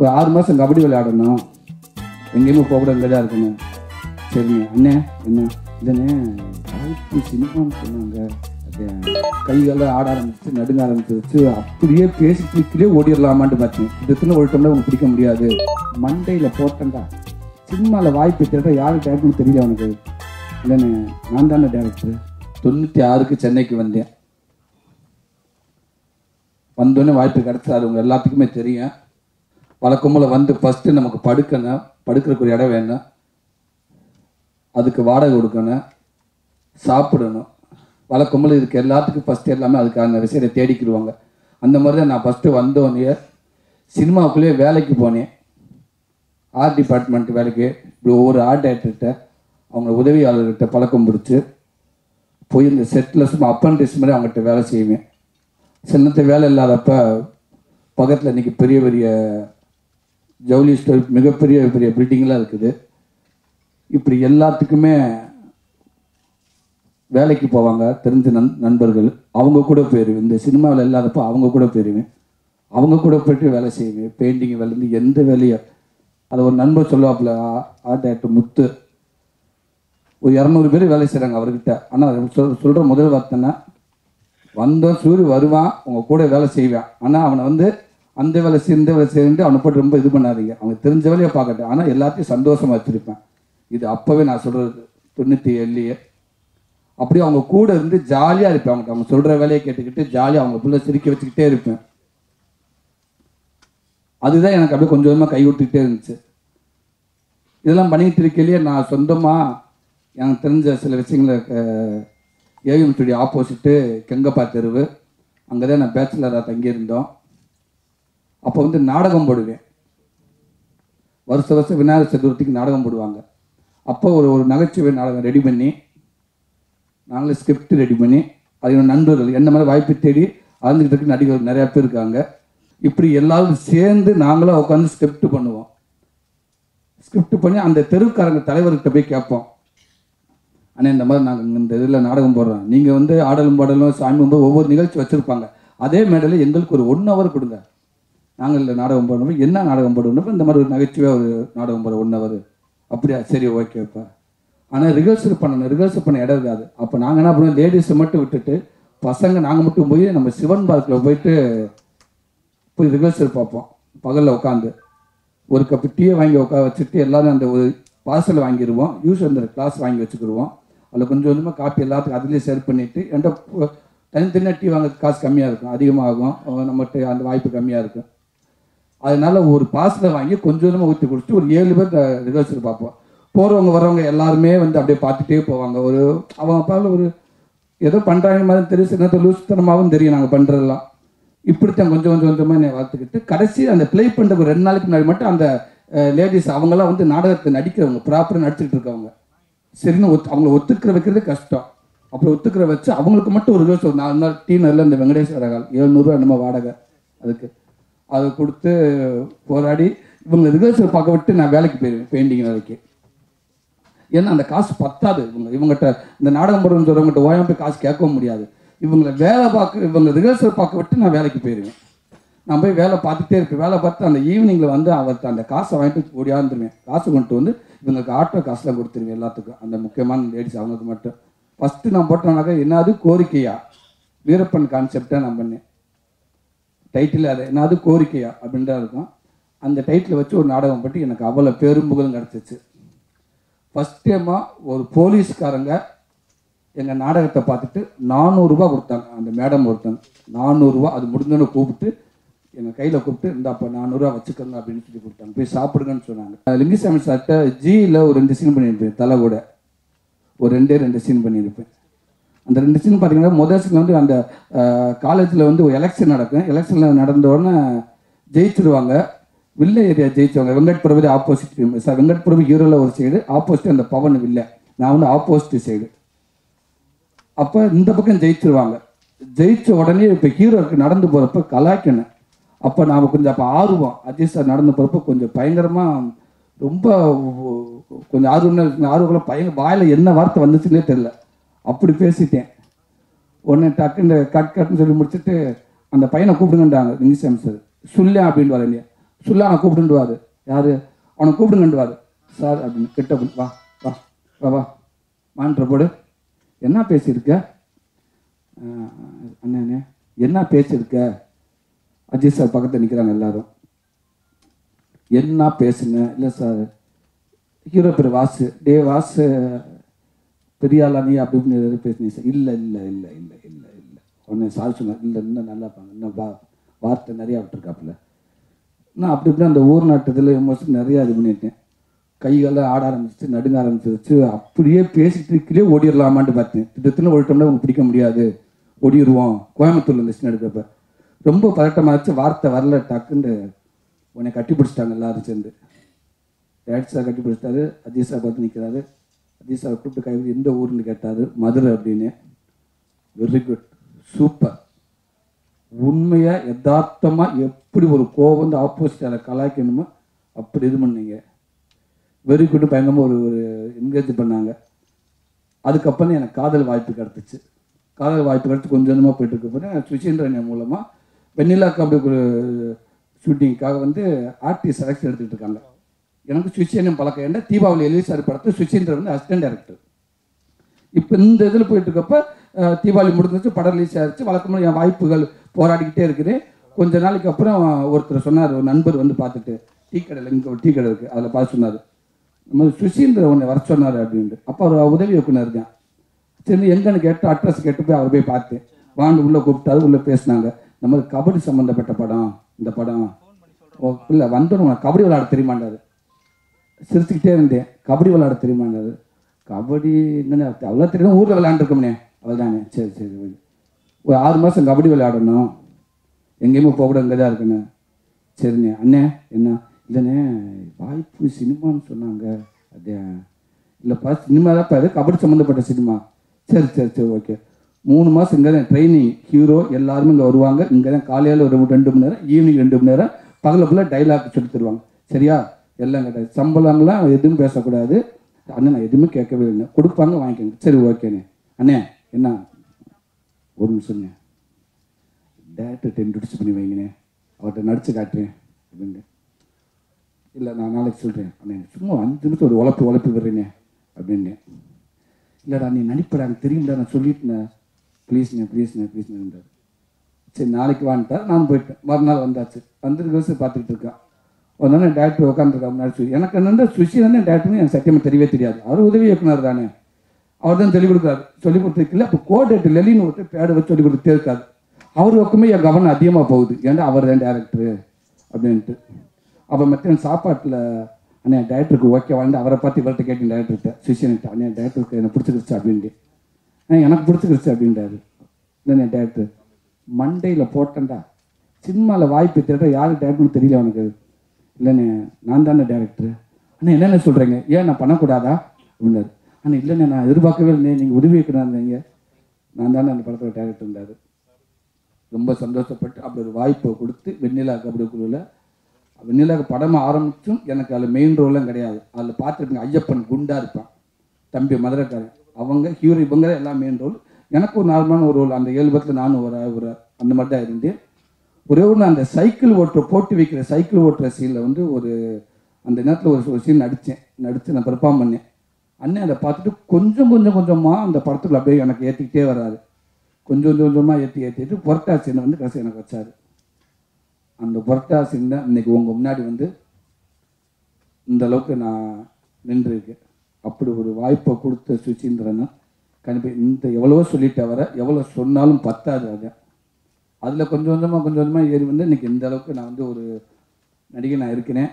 ஒரு ஆறு மாதம் கபடி விளையாடணும். எங்கேயுமே போகக்கூடாது இங்கே தான் இருக்கணும். சரிங்க. அண்ணே என்ன? இல்லைண்ணே சினிமான்னு சொன்னாங்க. அது ஆட ஆரம்பிச்சு நடுங்க ஆரம்பிச்சு அப்படியே பேசிட்டு ஓடிடலாமான்னு பார்த்தேன். இதுக்குன்னு ஒரு டம்ளர் உங்களுக்கு பிடிக்க முடியாது? மண்டையில் போட்டேன்டா. சினிமாவில் வாய்ப்பு தேட யார் டேரக்டர்னு தெரியல உனக்கு. இல்லைண்ணே நான் தானே டேரக்டர் தொண்ணூற்றி ஆறுக்கு சென்னைக்கு வந்தேன். வந்தோடனே வாய்ப்பு கிடச்சாது அது எல்லாத்துக்குமே தெரியும். வழக்கமுள்ள வந்து ஃபஸ்ட்டு நமக்கு படுக்கணும் படுக்கிறதுக்கு ஒரு இடம் வேணும் அதுக்கு வாடகை கொடுக்கணும் சாப்பிடணும். வழக்கமுள்ள இதுக்கு எல்லாத்துக்கும் ஃபஸ்ட்டு எல்லாமே அதுக்கான விஷயத்தை தேடிக்கிடுவாங்க. அந்த மாதிரி தான் நான் ஃபஸ்ட்டு வந்தோடனே சினிமாவுக்குள்ளேயே வேலைக்கு போனேன். ஆர்ட் டிபார்ட்மெண்ட் வேலைக்கு. இப்படி ஒவ்வொரு ஆர்ட் டைரக்டர்கிட்ட அவங்க உதவியாளர்கிட்ட பழக்கம் பிடிச்சி போய் இந்த செட்டில் சும்மா அப்ரண்டிஸ் மாதிரி அவங்ககிட்ட வேலை செய்வேன். சின்னத்தை வேலை இல்லாதப்ப பக்கத்தில் இன்னைக்கு பெரிய பெரிய ஜவுளி ஸ்டோர் மிகப்பெரிய பெரிய பில்டிங்லாம் இருக்குது. இப்படி எல்லாத்துக்குமே வேலைக்கு போவாங்க தெரிஞ்ச நண் நண்பர்கள். அவங்க கூட போயிடுவேன் இந்த சினிமாவில் இல்லாதப்போ அவங்க கூட போயிடுவேன் அவங்க கூட போயிட்டு வேலை செய்வேன். பெயிண்டிங் வேலைந்து எந்த வேலையோ அதை ஒரு நண்பர் சொல்லுவாப்புல ஆர்ட் டைரக்டர் முத்து. ஒரு இரநூறு பேர் வேலை செய்கிறாங்க அவர்கிட்ட. ஆனால் சொல் சொல்கிற முதல் வார்த்தைன்னா வந்தோம் சூரிய வருவான் உங்கள் கூட வேலை செய்வேன். ஆனால் அவனை வந்து அந்த வேலை செய்ய இந்த வேலை செய்யுண்டு அவனை போட்டு ரொம்ப இது பண்ணாதீங்க. அவங்க தெரிஞ்ச வேலையை பார்க்கட்டும். ஆனால் எல்லாத்தையும் சந்தோஷமாக வச்சிருப்பேன். இது அப்போவே நான் சொல்கிறது தொண்ணூற்றி ஏழுலையே. அப்படியே அவங்க கூட இருந்து ஜாலியாக இருப்பேன் அவங்க அவங்க சொல்கிற வேலையை கேட்டுக்கிட்டு ஜாலியாக அவங்க பிள்ளை சிரிக்க வச்சுக்கிட்டே இருப்பேன். அதுதான் எனக்கு அப்படியே கொஞ்சம் கொஞ்சமாக கை விட்டுக்கிட்டே இருந்துச்சு. இதெல்லாம் பண்ணிக்கிட்டு இருக்கையிலேயே நான் சொந்தமாக எனக்கு தெரிஞ்ச சில விஷயங்களை ஏவிஎம் ஸ்டுடியோ ஆப்போசிட்டு கெங்கப்பா தெருவு. அங்கே தான் நான் பேச்சுலராக தங்கியிருந்தோம். அப்போ வந்து நாடகம் போடுவேன். வருஷ வருஷம் விநாயகர் சதுர்த்திக்கு நாடகம் போடுவாங்க. அப்போ ஒரு ஒரு நகைச்சுவை நாடகம் ரெடி பண்ணி நாங்களே ஸ்கிரிப்ட் ரெடி பண்ணி அது நண்பர்கள் என்ன மாதிரி வாய்ப்பு தேடி அறந்துக்கிட்டு நடிகர்கள் நிறையா பேர் இருக்காங்க. இப்படி எல்லாரும் சேர்ந்து நாங்களும் உட்காந்து ஸ்கிரிப்ட் பண்ணுவோம். ஸ்கிரிப்ட் பண்ணி அந்த தெருக்காரங்க தலைவர்கிட்ட போய் கேட்போம். ஆனால் இந்த மாதிரி நாங்கள் இந்த இதில் நாடகம் போடுறோம். நீங்கள் வந்து ஆடலும் பாடலும் சாமி கும்பிடு ஒவ்வொரு நிகழ்ச்சி வச்சுருப்பாங்க. அதே மேடையில் எங்களுக்கு ஒரு ஒன் ஹவர் கொடுங்க. நாங்கள் இல்லை நாடகம் போடணும் என்ன நாடகம் போடணும் இந்த மாதிரி ஒரு நகைச்சுவையாக ஒரு நாடகம் போட ஒன் ஹவர் அப்படியா? சரி ஓகேப்பா ஆனால் ரிஹர்சல் பண்ணணும். ரிஹர்சல் பண்ண இடம் இருக்காது. அப்போ நாங்கள் என்ன பண்ணுவோம்? லேடிஸை மட்டும் விட்டுட்டு பசங்க நாங்கள் மட்டும் போய் நம்ம சிவன் பார்க்கில் போயிட்டு போய் ரிஹர்சல் பார்ப்போம். பகலில் உட்காந்து ஒரு கப்பு டீயை வாங்கி உட்கா வச்சுட்டு எல்லாரும் அந்த ஒரு பார்சல் வாங்கிடுவோம் யூஸ் அந்த கிளாஸ் வாங்கி வச்சுக்கிடுவோம் அதில் கொஞ்சம் கொஞ்சமாக காப்பி எல்லாத்துக்கும் அதுலேயே ஷேர் பண்ணிவிட்டு என்கிட்ட தனித்தனியாக டீ வாங்க காசு கம்மியாக இருக்கும். அதிகமாகும். நம்மகிட்ட அந்த வாய்ப்பு கம்மியாக இருக்கும். அதனால ஒரு பார்சலை வாங்கி கொஞ்சம் கொஞ்சமாக ஊற்றி குடிச்சிட்டு ஒரு ஏழு பேர் ரிஹர்சல் பார்ப்போம். போகிறவங்க வரவங்க எல்லாருமே வந்து அப்படியே பார்த்துட்டே போவாங்க. ஒரு அவங்க அப்பாவில் ஒரு ஏதோ பண்ணுறாங்க மாதிரி தெரியும் சின்னத்தை லூசுத்தனமாகவும் தெரியும் நாங்கள் பண்ணுறதெல்லாம் இப்படித்தான் கொஞ்சம் கொஞ்சம் கொஞ்சமாக என்னை வளர்த்துக்கிட்டு கடைசி அந்த ப்ளே பண்ணுற ஒரு ரெண்டு நாளைக்கு முன்னாடி மட்டும் அந்த லேடிஸ் அவங்களாம் வந்து நாடகத்தை நடிக்கிறவங்க ப்ராப்பராக நடிச்சுட்டு இருக்கவங்க. சரின்னு ஒத்து அவங்கள ஒத்துக்கிற வைக்கிறது கஷ்டம். அப்படி ஒத்துக்கிற வச்சு அவங்களுக்கு மட்டும் ஒரு ரிவர்ஸ் ஒரு நாலு நாள் டீ நல்ல இந்த வெங்கடேஸ்வர கால் என்னமோ வாடகை அதுக்கு. அதை கொடுத்து போராடி இவங்க ரிகர்சல் பார்க்க விட்டு நான் வேலைக்கு போயிடுவேன் பெயிண்டிங் வேலைக்கு. ஏன்னா அந்த காசு பத்தாது இவங்க. இவங்ககிட்ட இந்த நாடகம் போடுறோம்னு சொல்றவங்ககிட்ட ஓயாம போய் காசு கேட்கவும் முடியாது. இவங்களை வேலை பார்க்க இவங்க ரிகர்சல் பார்க்க விட்டு நான் வேலைக்கு போயிடுவேன் நான் போய் வேலை பார்த்துட்டே இருப்பேன். வேலை பார்த்து அந்த ஈவினிங்கில் வந்து அவர்கிட்ட அந்த காசை வாங்கிட்டு ஓடியாந்துருவேன் காசு கொண்டு வந்து இவங்களுக்கு ஆட்டோ காசுலாம் கொடுத்துருவேன் எல்லாத்துக்கும். அந்த முக்கியமான லேடிஸ் அவங்களுக்கு மட்டும். ஃபஸ்ட்டு நான் போட்டோம்னாக்கா என்னது? கோரிக்கையா? வீரப்பன் கான்செப்டாக நான் பண்ணேன். டைட்டில் அது என்னது கோரிக்கையா அப்படின்றா தான் இருக்கும் அந்த டைட்டில் வச்சு ஒரு நாடகம் பற்றி எனக்கு அவ்வளோ பெரும்புகழும் கிடச்சிச்சு. ஃபஸ்ட் டைமாக ஒரு போலீஸ்காரங்க எங்கள் நாடகத்தை பார்த்துட்டு நானூறுரூவா கொடுத்தாங்க. அந்த மேடம் ஒருத்தங்க நானூறுரூவா அது முடிஞ்சோன்னு கூப்பிட்டு எங்கள் கையில் கூப்பிட்டு இந்த அப்போ நானூறுரூவா வச்சுக்கோங்க அப்படின்னு சொல்லி கொடுத்தாங்க. போய் சாப்பிடுங்கன்னு சொன்னாங்க. லிங்கிசாமி சார்கிட்ட ஜியில் ஒரு ரெண்டு சீன் பண்ணியிருப்பேன் தலை கூட. ஒரு ரெண்டே ரெண்டு சீன் பண்ணியிருப்பேன். அந்த ரெண்டு சீன் பார்த்தீங்கன்னா முதல் சீன் வந்து அந்த காலேஜில் வந்து ஒரு எலெக்ஷன் நடக்கும். எலெக்ஷனில் நடந்த உடனே ஜெயிச்சிருவாங்க. வில்ல ஏரியா ஜெயிச்சவங்க. வெங்கட் பிரபு ஆப்போசிட் சார் வெங்கட் பிரபு ஹீரோவில் ஒரு சைடு ஆப்போசிட் அந்த பவன் வில்ல. நான் வந்து ஆப்போசிட் சைடு அப்போ இந்த பக்கம் ஜெயிச்சிருவாங்க. ஜெயிச்ச உடனே இப்போ ஹீரோக்கு நடந்து போகிறப்ப கலாய்க்கணும். அப்போ நாம் கொஞ்சம் அப்போ ஆர்வம். அஜய் சார் நடந்து போகிறப்ப கொஞ்சம் பயங்கரமாக ரொம்ப கொஞ்சம் ஆர்வம் ஆர்வம் பயங்கர வாயில் என்ன வார்த்தை வந்துச்சுன்னே தெரில அப்படி பேசிட்டேன். உடனே டக்குன்னு கட் கட்னு சொல்லி முடிச்சுட்டு அந்த பையனை கூப்பிடுங்கன்றாங்க லிங்கிசாமி சார் சொல்லேன் அப்படின்னு வரலையே அவனை கூப்பிடுவாரு யார்? அவனை கூப்பிடுங்கண்டுவாரு சார் அப்படின்னு கிட்ட வா வா வா வா. மான்ற போடு. என்ன பேசியிருக்க? அண்ணே அண்ணே என்ன பேசியிருக்க? அஜித் சார் பக்கத்தில் நிற்கிறாங்க எல்லாரும். என்ன பேசுங்க இல்லை சார் ஹீரோ பேர் வாசு. டே வாசு பெரிய நீ அப்படி இப்படி எதாவது சார் இல்லை இல்லை இல்லை இல்லை இல்லை இல்லை. உடனே சார் சொன்னார் இல்லை இன்னும் நல்லா பாங்க இன்னும் வா வார்த்தை நிறையா விட்டுருக்காப்புல. நான் அப்படி இப்படி அந்த ஊர் நாட்டத்தில் எமோஷன் நிறையா இது பண்ணிட்டேன் கைகள்லாம் ஆட ஆரம்பிச்சிச்சு நடுங்க ஆரம்பிச்சிருச்சு. அப்படியே பேசிட்டு இருக்கலே ஓடிடலாமான்ட்டு பார்த்தேன். திட்டத்தில் ஓடிட்டோம்னா உங்களுக்கு பிடிக்க முடியாது. ஓடிடுவோம் கோயம்புத்தூர்ல லிஸ்ட் எடுக்கிறப்ப. ரொம்ப பதட்டமாச்சு வார்த்தை வரல டக்குன்னு உன்னை கட்டி பிடிச்சிட்டாங்க எல்லாரும் சேர்ந்து. டேட் சார் கட்டி பிடிச்சிட்டாரு அஜய் சார் பார்த்து நிற்கிறாரு அஜித் சார் கூப்பிட்டு கை எந்த ஊர்னு கேட்டாரு மதுரை அப்படின்னு. வெரி குட் சூப்பர் உண்மையாக யதார்த்தமாக எப்படி ஒரு கோவம் வந்து ஆப்போசிட் அதை கலாய்க்கணுமோ அப்படி இது பண்ணீங்க. வெரி குட் பயங்கரமாக ஒரு ஒரு என்கரேஜ் பண்ணாங்க. அதுக்கப்புறம் எனக்கு காதல் வாய்ப்பு கிடச்சிச்சு. காதல் வாய்ப்பு கிடச்சி கொஞ்சம் கொஞ்சமாக போயிட்டு இருக்க போகிறேன் சுசீந்திரன் மூலமாக வெண்ணிலா கபடி ஷூட்டிங்க்காக வந்து ஆர்டிஸ்ட் செலக்ஷன் எடுத்துகிட்டு இருக்காங்க. எனக்கு சுச்சேனம் பழக்கம் ஏன்னா தீபாவளி எலிசார் படத்தை சுசீந்திரன் வந்து அசிஸ்டன்ட் டேரக்டர் இப்போ இந்த இதில் போயிட்டு இருக்கப்போ தீபாவளி முடிஞ்சிச்சு படம் ரிலீஸ் ஆயிடுச்சு வழக்கமாக என் வாய்ப்புகள் போராடிக்கிட்டே இருக்குது. கொஞ்ச நாளைக்கு அப்புறம் ஒருத்தர் சொன்னார் ஒரு நண்பர் வந்து பார்த்துட்டு டீ கடையில் இங்கே ஒரு டீ கடை இருக்குது அதில் பார்த்து சொன்னார். நம்ம சுசீந்திர உன்னை வர சொன்னார் அப்படின்ட்டு. அப்போ அவர் உதவி இயக்குனர் தான். சரி எங்கன்னு கேட்டு அட்ரஸ் கேட்டு போய் அவர் போய் பார்த்தேன் வாண்டு உள்ளே கூப்பிட்டாரு உள்ளே பேசினாங்க. நம்ம கபடி சம்மந்தப்பட்ட படம் இந்த படம். ஓ இல்லை வந்துடும் கபடி விளையாட தெரியுமாண்டாரு சிரிச்சுக்கிட்டே இருந்தேன். கபடி விளையாட தெரியுமாண்டாரு கபடி என்னென்ன அவ்வளோ தெரியும் ஊரில் விளையாண்டுருக்கோம்னே அவள் தானே சரி சரி. ஒரு ஆறு மாதம் கபடி விளையாடணும். எங்கேயுமே போகக்கூட இங்கே தான் இருக்குண்ணே. சரிண்ணே. அண்ணே என்ன? இல்லைண்ணே வாய்ப்பு சினிமான்னு சொன்னாங்க. அதே இல்லைப்பா சினிமா தான் அது கபடி சம்மந்தப்பட்ட சினிமா. சரி சரி சரி ஓகே. மூணு மாதம் இங்கே தான் ட்ரைனிங் ஹீரோ எல்லாருமே இங்கே வருவாங்க. இங்கே தான் காலையில் ஒரு ரெண்டு மணி நேரம் ஈவினிங் ரெண்டு மணி நேரம் பகலில் ஃபுல்லாக டைலாக் சொல்லி தருவாங்க. சரியா? எல்லாம் கிடையாது. சம்பளம்லாம் எதுவும் பேசக்கூடாது. அண்ணன் நான் எதுவுமே கேட்கவே இல்லை. கொடுப்பாங்க வாங்கிக்கோங்க. சரி ஓகேண்ணே அண்ணே என்ன? ஒரு நிமிஷங்க டேரக்டர் இன்ட்ரடியூஸ் பண்ணி வைங்கண்ணே. அவர்கிட்ட நடிச்சு காட்டுறேன். அப்படின்னு இல்லை நான் நாளைக்கு சொல்கிறேன் அண்ணே சும்மா அஞ்சு நிமிஷம் ஒரு உழப்பு உழப்பி விடுறேனே அப்படின்னு. இல்லைடா நீ நடிப்படா. எனக்கு தெரியும்டா நான் சொல்லிட்டேன் ப்ளீஸ்ண்ணே ப்ளீஸ்ண்ணே ப்ளீஸ்ண்ணே சரி நாளைக்கு வாங்கிட்டா நான் போயிட்டேன். மறுநாள் வந்தாச்சு. வந்துருக்கு வச்சு பார்த்துக்கிட்டு இருக்கான் ஒரு நாள் டேரக்டர் உட்காந்துருக்கா முன்னாடி எனக்கு என்னென்ன சுஷி தானே டேரக்டர்னு எனக்கு சத்தியமாக தெரியவே தெரியாது. அவர் உதவி இயக்குனர் தானே. அவர் தான் சொல்லிக் கொடுக்காரு. சொல்லிக் கொடுத்துருக்கல. அப்போ கோடேட்டு லெலின்னு ஒருத்தர் பேடை வச்சு சொல்லிக் கொடுத்தே இருக்காரு. அவர் பக்கமே என் கவனம் அதிகமாக போகுது. ஏன்டா அவர் தான் டேரக்டரு அப்படின்ட்டு. அப்போ மத்தியானம் சாப்பாட்டில் அண்ணே டேரக்டருக்கு ஓகே வாழ்ந்து அவரை பார்த்து இவர்கிட்ட கேட்டேன் டேரக்டர்கிட்ட சுஷியன்ட்டு அண்ணே டேரக்டருக்கு எனக்கு பிடிச்சிருச்சு அப்படின்ட்டு. எனக்கு பிடிச்சிருச்சு அப்படின்றாரு. இல்லைண்ணே டேரக்டர் மண்டையில் போட்டேன்டா. சினிமாவில் வாய்ப்பு தேட யாருக்கு டேரக்டர்னு தெரியல அவனுக்கு இல்லைண்ணே நான் தானே டேரக்டர் அண்ணா என்னென்ன சொல்கிறீங்க ஏன் நான் பண்ணக்கூடாதா? அப்படின்னாரு. ஆனால் இல்லைண்ணே நான் எதிர்பார்க்கவே இல்லை நீங்கள் உதவி வைக்கிறாங்க நான் தானே அந்த படத்தில் டேரக்டர் இருந்தார் ரொம்ப சந்தோஷப்பட்டு அப்படி ஒரு வாய்ப்பை கொடுத்து வெண்ணிலா கபடி குழுவில் வெண்ணிலா படம் ஆரம்பித்தும் எனக்கு அதில் மெயின் ரோல்லாம் கிடையாது. அதில் பார்த்துருப்பீங்க ஐயப்பன் குண்டாக இருப்பான் தம்பி மதுரைக்காரன். அவங்க ஹீரோ இவங்க எல்லாம் மெயின் ரோல் எனக்கு ஒரு நார்மலான ஒரு ரோல் அந்த ஏழு பத்தில் நானும் ஒரு ஒரு அந்த மாதிரி தான் இருந்தேன். ஒரே ஒன்று அந்த சைக்கிள் ஓட்டுற போட்டு வைக்கிற சைக்கிள் ஓட்டுற சீனில் வந்து ஒரு அந்த நேரத்தில் ஒரு ஒரு சீன் நடித்தேன் நடித்து நான் பெர்ஃபார்ம் பண்ணேன். அண்ணன் அதை பார்த்துட்டு கொஞ்சம் கொஞ்சம் கொஞ்சமாக அந்த படத்துக்குள்ள அப்படியே எனக்கு ஏற்றிக்கிட்டே வராது கொஞ்சம் கொஞ்சம் கொஞ்சமாக ஏற்றி ஏற்றிட்டு புரட்டா சீனை வந்து கடைசி எனக்கு வச்சார். அந்த புரட்டா சீன் தான் இன்றைக்கி உங்கள் முன்னாடி வந்து இந்த அளவுக்கு நான் நின்றுருக்கேன். அப்படி ஒரு வாய்ப்பை கொடுத்த சுச்சீந்திரன்னா கண்டிப்பாக இந்த எவ்வளவோ சொல்லிட்டு வர எவ்வளோ சொன்னாலும் பத்தாது அதை. அதில் கொஞ்சம் கொஞ்சமாக கொஞ்சம் கொஞ்சமாக ஏறி வந்து இன்றைக்கி இந்த அளவுக்கு நான் வந்து ஒரு நடிகை நான் இருக்கிறேன்.